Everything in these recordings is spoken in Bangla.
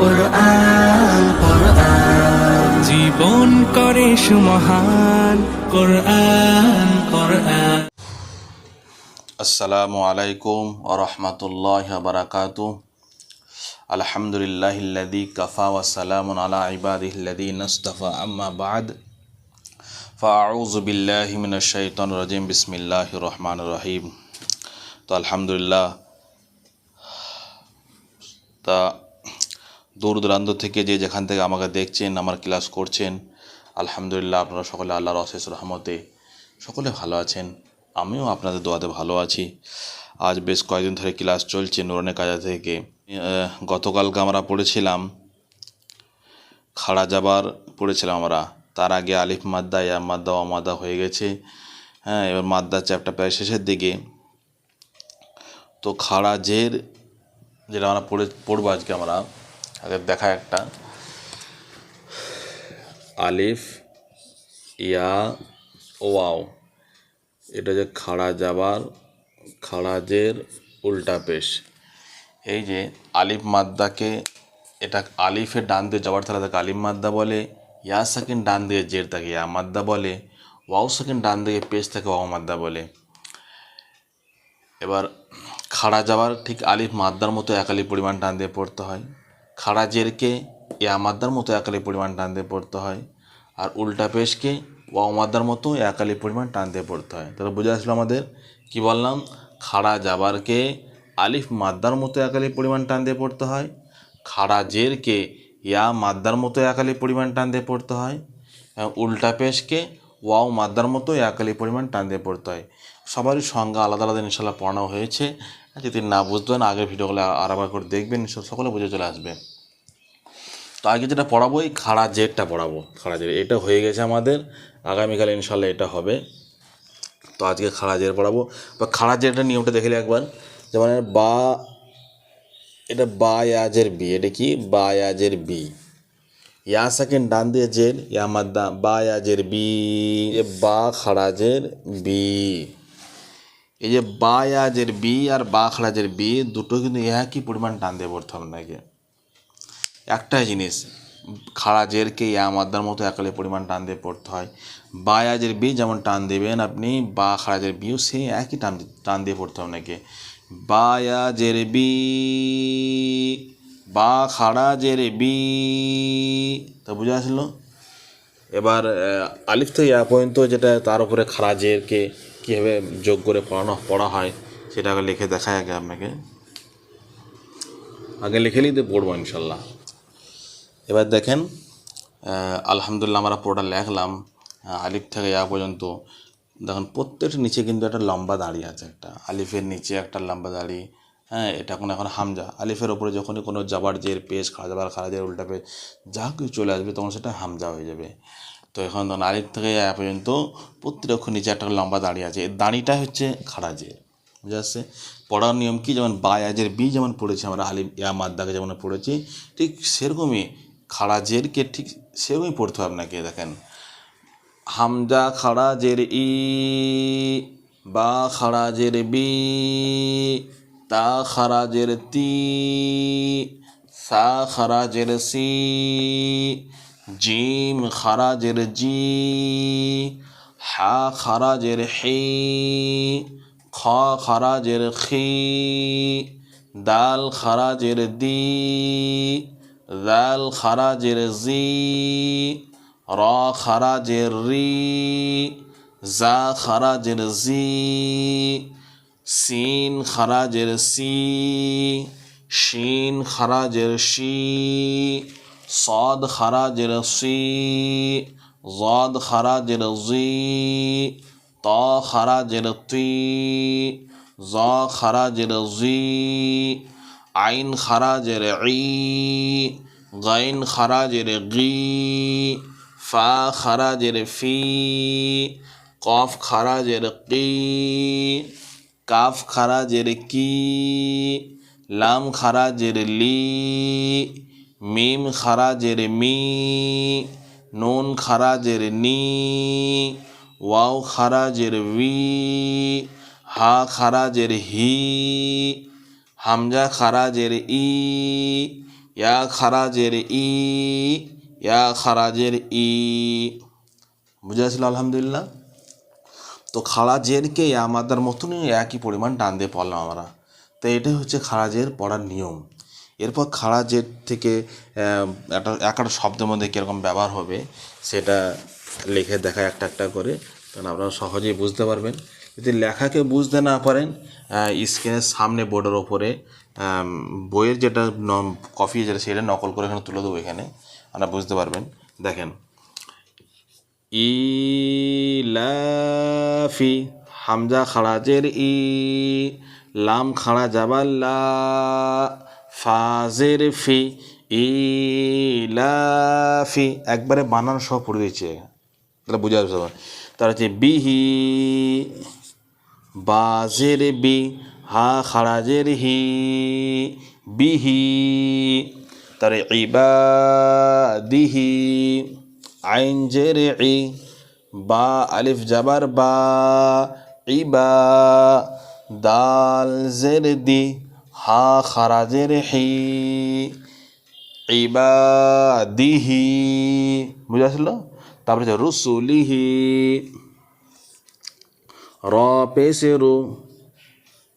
কোরআন কোরআন। জীবন করে সুমহান কোরআন কোরআন। আসসালামু আলাইকুম ওরহমতুল্লাহ বারাকাতু আলহামদুলিল্লাহিল্লাদি কাফা ওয়াসালামুন আলা ইবাদিহিল্লাদি নস্তফা। আম্মা বাদ। ফাউযু বিল্লাহি মিনাশ শাইতানির রাজিম। বিসমিল্লাহির রহমানির রহিম। তো আলহামদুলিল্লাহ তা দূর দূরান্ত থেকে যে যেখান থেকে আমাকে দেখছেন, আমার ক্লাস করছেন, আলহামদুলিল্লাহ আপনারা সকলে আল্লাহর অশেষ রহমতে সকলে ভালো আছেন। আমিও আপনাদের দোয়াতে ভালো আছি। আজ বেশ কয়েকদিন ধরে ক্লাস চলছে নুরানে কাজা থেকে। গতকালকে আমরা পড়েছিলাম খাড়া যাবার পড়েছিলাম আমরা। তার আগে আলিফ মাদ্দা, ইয়া মাদ্দা ও মাদ্দা হয়ে গেছে। হ্যাঁ এবার মাদ্দা চ্যাপ্টার প্রায় শেষের দিকে। তো খাড়া জের যেটা আমরা পড়ে, পড়ব আজকে আমরা আগে দেখা একটা। আলিফ ইয়া ওয়াও। এটা যে খাড়া যাবার খাড়াজের উল্টা পেশ। এই যে আলিফ মাদ্দাকে এটা আলিফের ডান দিয়ে যাবার তাহলে তাকে আলিফ মাদ্দা বলে ইয়া সেকেন্ড ডান দিয়ে জের তাকে ইয়া মাদ্দা বলে ওয়াও সেকেন্ড ডান দিয়ে পেশ তাকে ওয়াও মাদ্দা বলে। এবার খাড়া যাওয়ার ঠিক আলিফ মাদ্দার মতো একালি পরিমাণ টান দিয়ে পড়তে হয়। খাড়া জেরকে ইয়া মাদ্দার মতো একালি পরিমাণ টান দিয়ে পড়তে হয় আর উল্টা পেশকে ওয়াও মাদ্দার মতো একালি পরিমাণ টান দিয়ে পড়তে হয়। তাহলে বুঝে আসলো আমাদের কি বললাম? খাড়া যাবারকে আলিফ মাদ্দার মতো একালি পরিমাণ টান দিয়ে পড়তে হয়, খাড়া জেরকে ইয়া মাদ্দার মতো একালি পরিমাণ টান দিয়ে পড়তে হয় উল্টা পেশকে ওয়াও মাদ্দার মতো একালি পরিমাণ টান দিয়ে পড়তে হয়। সবারই সংজ্ঞা আলাদা আলাদা ইনশাল্লাহ পড়ানো হয়েছে। যদি না বুঝতেন, আগের ভিডিওগুলো আর একবার করে দেখবেন, ইনশাল্লাহ সকলে বুঝে চলে আসবে। তো আগে যেটা পড়াবো, এই খাড়া জেরটা পড়াবো, খাড়া জের। এটা হয়ে গেছে আমাদের, আগামীকাল ইনশাল্লাহ এটা হবে। তো আজকে খাড়া জের পড়াবো। বা খাড়া জেরটা নিয়মটা দেখলে একবার। যেমন বা, এটা বা ইয়াজের বি, এটা কি? বা ইয়াজের বি। ইয়া সেকেন্ড ডান দিয়ে জের, ইয়া মাদ্দা বা ইয়াজের বি, এ বা খাড়াজের বি। এই যে বা ইয়াজের বি আর বা খাড়াজের বি, দুটো কিন্তু একই পরিমাণ টান দিয়ে পড়তে হবে নাকি? একটাই জিনিস খাড়াজেরকে ইয়া মাদ্দার মতো একালে পরিমাণ টান দিয়ে পড়তে হয়। বা ইয়াজের বি যেমন টান দেবেন আপনি, বা খাড়াজের বিও সেই একই টান টান দিয়ে পড়তে হবে নাকি? বা বি, বা খাড়াজের বি, তো বুঝে আসলো? এবার আলিফ থেকে ইয়া পর্যন্ত যেটা তার উপরে খারাজেরকে কীভাবে যোগ করে পড়ানো, পড়া হয়, সেটা আগে লিখে দেখায় আগে আপনাকে। আগে লিখে নিতে পড়ব ইনশাল্লাহ। এবার দেখেন আলহামদুলিল্লাহ আমরা পুরোটা লেখলাম। আলিফ থেকে ইয়া পর্যন্ত। দেখুন, প্রত্যেকটা নিচে কিন্তু একটা লম্বা দাড়ি আছে একটা। আলিফের নিচে একটা লম্বা দাড়ি। হ্যাঁ এটা এখন এখন হামজা। আলিফের ওপরে যখনই কোনো জাবার জের পেশ খাওয়া যাবার খাওয়া জের উল্টা পেশ, যা কিছু চলে আসবে, তখন সেটা হামজা হয়ে যাবে। তো এখন আলিফ থেকে ইয়া পর্যন্ত প্রত্যেক অক্ষর নিচে একটা লম্বা দাড়ি আছে। এই দাড়িটা হচ্ছে খারাজের। বুঝে আসছে পড়ার নিয়ম কি? যেমন বায়াজের বি যেমন পড়েছি আমরা আলিফ ইয়া মাদ্দাকে যেমন পড়েছি, ঠিক সেরকমই খারাজেরকে ঠিক সেরকমই পড়তে হবে আপনাকে, দেখেন। হামজা খারাজের ই, বা খারাজের বি, তা খারাজের তি, সা খারাজের সি জিম খারাজের জি হা খারাজের হি খ খারাজের খি দাল খারাজের দি দাল খারাজের জি র খারাজের রি জা খারাজের জি সিন খারাজের সি শিন খারাজের শি صاد খারাজের সি জদ খারাজের জি ত খারাজের তি জ খারাজের জি আইন খারাজের ই গাইন খারাজের গি ফা খারাজের ফি কফ খারাজের কি কাফ খারাজের কি লাম খারাজের লি মিম খারাজের মি, নুন খারাজের নি, ওয়াও খারাজের উই হা খারাজের হি, হামজা খারাজের ই, ইয়া খারাজের ই, ইয়া খারাজের ই। বুঝে আসলো? আলহামদুলিল্লাহ। তো খারাজেরকে আমাদের মতনই একই পরিমাণ টান দিয়ে পড়লাম আমরা। তো এটাই হচ্ছে খারাজের পড়ার নিয়ম। এরপর খারাজের থেকে একটা এক একটা শব্দের মধ্যে কীরকম ব্যবহার হবে, সেটা লিখে দেখা একটা একটা করে কারণ আপনারা সহজেই বুঝতে পারবেন। যদি লেখাকে বুঝতে না পারেন স্ক্রিনের সামনে বোর্ডের ওপরে বইয়ের যেটা কপি যেটা, সেটা নকল করে এখানে তুলে দেবো এখানে, আপনারা বুঝতে পারবেন। দেখেন, ইলাফি, হামজা খাড়াজের ই, লাম খাড়া জাবাল্লা ফাজের ফি ইলাফি। একবারে বানান সহ পড়ে দিয়েছে। তাহলে বোঝা যাবে তার হচ্ছে বিহি বাজের বি, হা খাড়াজের হি বিহি। তার ইবাদিহি আইন জের ই, বা আলিফ জাবার বা ইবা দাল জের দি। হা খারাজের হি, ইবাদিহি। বুঝা আসলো? তারপরে হচ্ছে রুসুলিহি। র পেশে রু,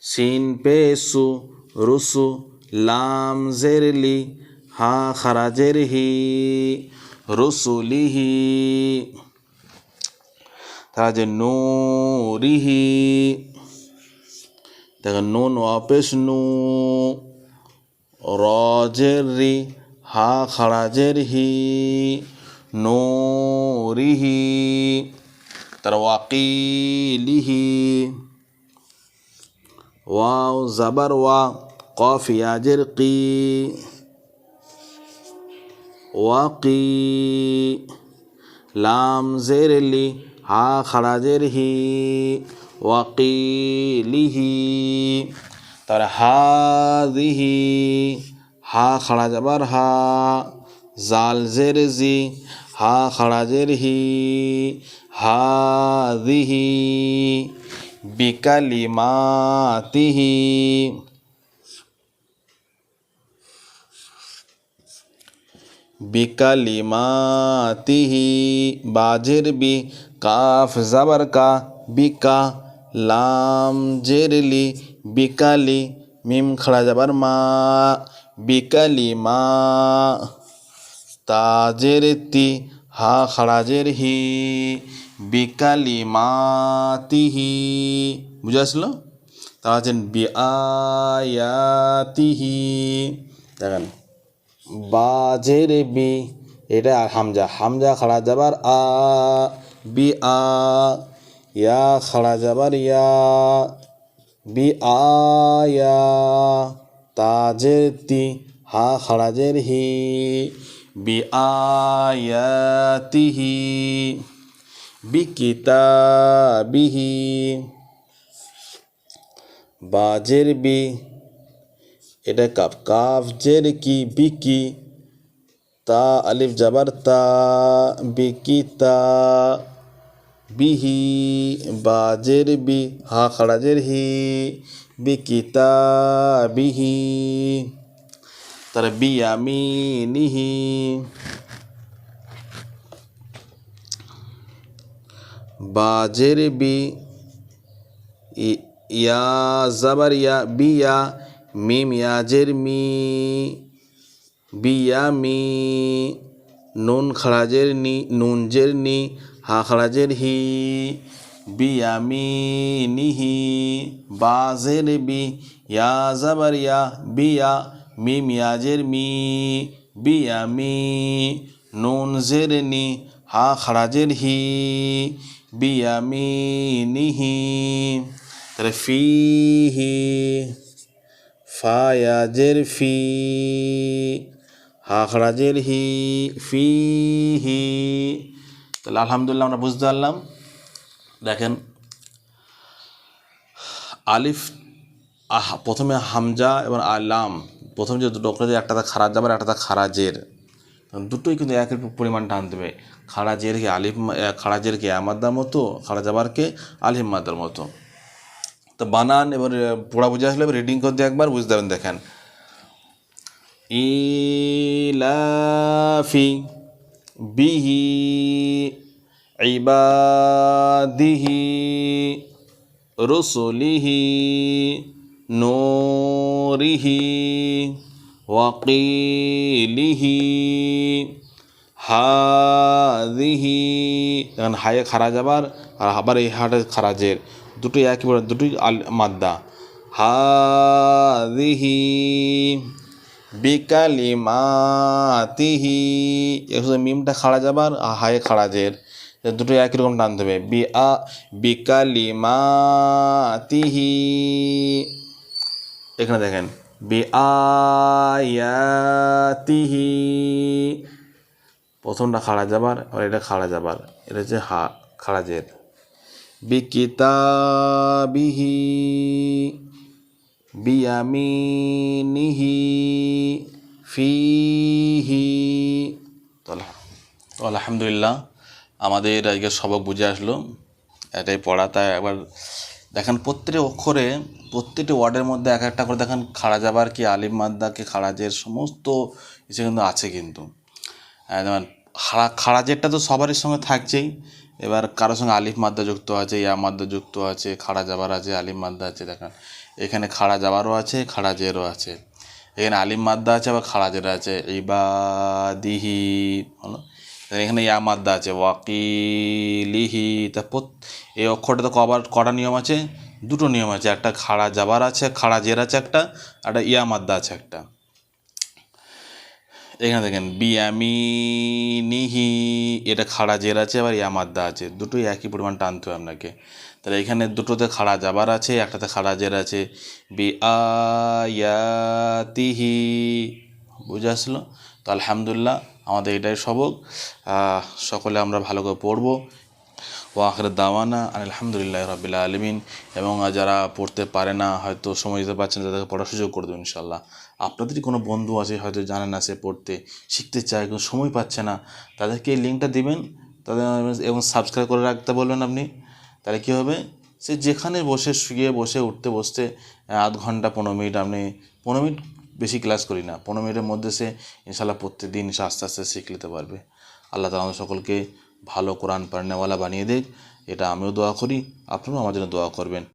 সিন পেসু রুসু, লাম জেরলি হা খারাজের হি, রুসুলিহি। তারা যে নুরিহি। দেখেন নুন ওয়াপেশ নু রজের রি হা খারাজের হি নুরিহি তার ওয়াকিলিহি ওয়াও জাবার ওয়া কফ ইয়াজের কি ওয়াকি লাম জের লি হা খারাজের হি ওয়াকিলিহি তার হাদিহি হা খাড়া যাবার হা জাল জের জি হা খাড়াজের হি হাদিহি বিকালিমাতিহি বিকালিমাতিহি বাজের বি কাফ জাবার কা বিকা লাম জেরলি, বিকালি, মিম খড়া যাবার মা, বিকালি মা। তাজের তি, হা খাড়াজের হি, বিকালি মা তিহি বুঝে আসলো? তারা আছেন বি আয়াতিহি দেখেন বাজের বি, এটা হামজা হামজা খাড়া যাবার আ, বি আ। ইয়া খাড়া যাবার ইয়া বি আয়া তাজের তি হা খাড়াজের হি বি আয়াতিহি বি কিতাবিহি বাজের বি এটা কাপ কাফ জের কি বিকি তা আলিফ জাবার তা বিকি তা বিহি বাজের বি হা খাড়াজের হি বিকিতা বিহি তার বিয়ামিনিহি বাজের বি ই- ইয়া জাবার ইয়া বিয়া মিম ইয়াজের মি বিয়া মি নুন নি নুনজের নি, হা খাড়াজের হি বিয়ামি নিহি বাজের বি, ইয়া বিয়া, মিম ইয়াজের মি, বিয়ামি, নুন জের নি, হা খাড়াজের হি বিয়ামি নিহি তাহলে ফিহি ফায়াজের ফি হাখরাজের হি ফিহি তাহলে আলহামদুলিল্লাহ আমরা বুঝতে পারলাম। দেখেন আলিফ আহ প্রথমে হামজা এবং আলাম প্রথম যে দুটো অক্ষর একটাতে খারাজ যাবার একটাতে খারাজের। দুটোই কিন্তু একই পরিমাণ টান দেবে। খারাজেরকে আলিফ আহ, খারাজেরকে আমাদ্দার মতো খারাজ যাবারকে আলিফ মাদার মতো। তো বানান এবার পড়া বুঝে আসলে রিডিং করতে একবার বুঝতে পারেন দেখেন। ইলাফি বিহি ইবাদিহি রসুলিহি নূরিহি ওয়াকিলিহি হাদিহি এখন হায়ে খারা আবার আর আবার এই হাটে খারাজের দুটোই একই দুটোই আল মাদ্দা হাদিহি বিকালিমাতিহি। এখানে মিমটা খাড়া যাবার আর হায়ে খাড়াজের দুটো একই রকম টান হবে বি আ বিকালিমাতিহি। এখানে দেখেন বি আয়াতিহি প্রথমটা খাড়া যাবার আর এটা খাড়া যাবার এটা হচ্ছে হা খাড়াজের বিকিতাবিহি। বিয়ামিনিহি ফিহি আলহামদুলিল্লাহ আমাদের আজকে সবক বুঝে আসলো এটাই পড়া। তাই একবার দেখেন প্রত্যেকটি অক্ষরে প্রত্যেকটি ওয়ার্ডের মধ্যে এক একটা করে দেখেন খাড়া যাবার কি আলিম মাদ্দা কি খাড়াজের সমস্ত কিছু কিন্তু আছে কিন্তু। হ্যাঁ, যেমন খাড়া খাড়াজেরটা তো সবারই সঙ্গে থাকছেই। এবার কারোর সঙ্গে আলিফ মাদ্দা যুক্ত আছে ইয়া মাদ্দা যুক্ত আছে খাড়া যাবার আছে আলিম মাদ্দা আছে দেখেন। এখানে খাড়া যাওয়ারও আছে, খাড়া জেরও আছে। এখানে আলিম মাদ্দা আছে, আবার খাড়া জেরা আছে। ইবাদিহি হলো এখানে ইয়া মাদ্দা আছে, ওয়াকিলিহি। তারপর এই অক্ষরটা তো কবার কটা নিয়ম আছে? দুটো নিয়ম আছে। একটা খাড়া যাবার আছে, খাড়া জের আছে একটা একটা ইয়া মাদ্দা আছে একটা। এখানে দেখেন, বিয়ামিনিহি, এটা খাড়া জের আছে, আবার ইয়ামাদ্দা আছে। দুটোই একই পরিমাণ টানতে হবে আপনাকে। তাহলে এখানে দুটোতে খাড়া যাবার আছে, একটাতে খাড়া জের আছে। বি আয়াতিহি বুঝে আসলো? তো আলহামদুলিল্লাহ, আমাদের এটাই সবক। সকলে আমরা ভালো করে পড়ব। ও আখের দাওয়ানা আর আলহামদুলিল্লাহ রবিল আলমিন। এবং যারা পড়তে পারে না, হয়তো সময় দিতে পারছেন তাদেরকে পড়ার সুযোগ করে দেবেন ইনশাল্লাহ আপনাদেরই কোনো বন্ধু আছে হয়তো জানে না সে পড়তে, শিখতে চায় কিন্তু সময় পাচ্ছে না, তাদেরকে এই লিঙ্কটা দিবেন, তাদের এবং সাবস্ক্রাইব করে রাখতে বলবেন আপনি। তাহলে কী হবে? সে যেখানে বসে, শুয়ে বসে, উঠতে বসতে আধ ঘণ্টা, পনেরো মিনিট আপনি, পনেরো মিনিট বেশি ক্লাস করি না, পনেরো মিনিটের মধ্যে সে ইনশাল্লাহ প্রত্যেক দিন সে আস্তে আস্তে শিখে নিতে পারবে। আল্লাহ তালা আমাদের সকলকে ভালো কোরআন পারনেওয়ালা বানিয়ে দেয় এটা আমিও দোয়া করি আপনারাও আমার জন্য দোয়া করবেন।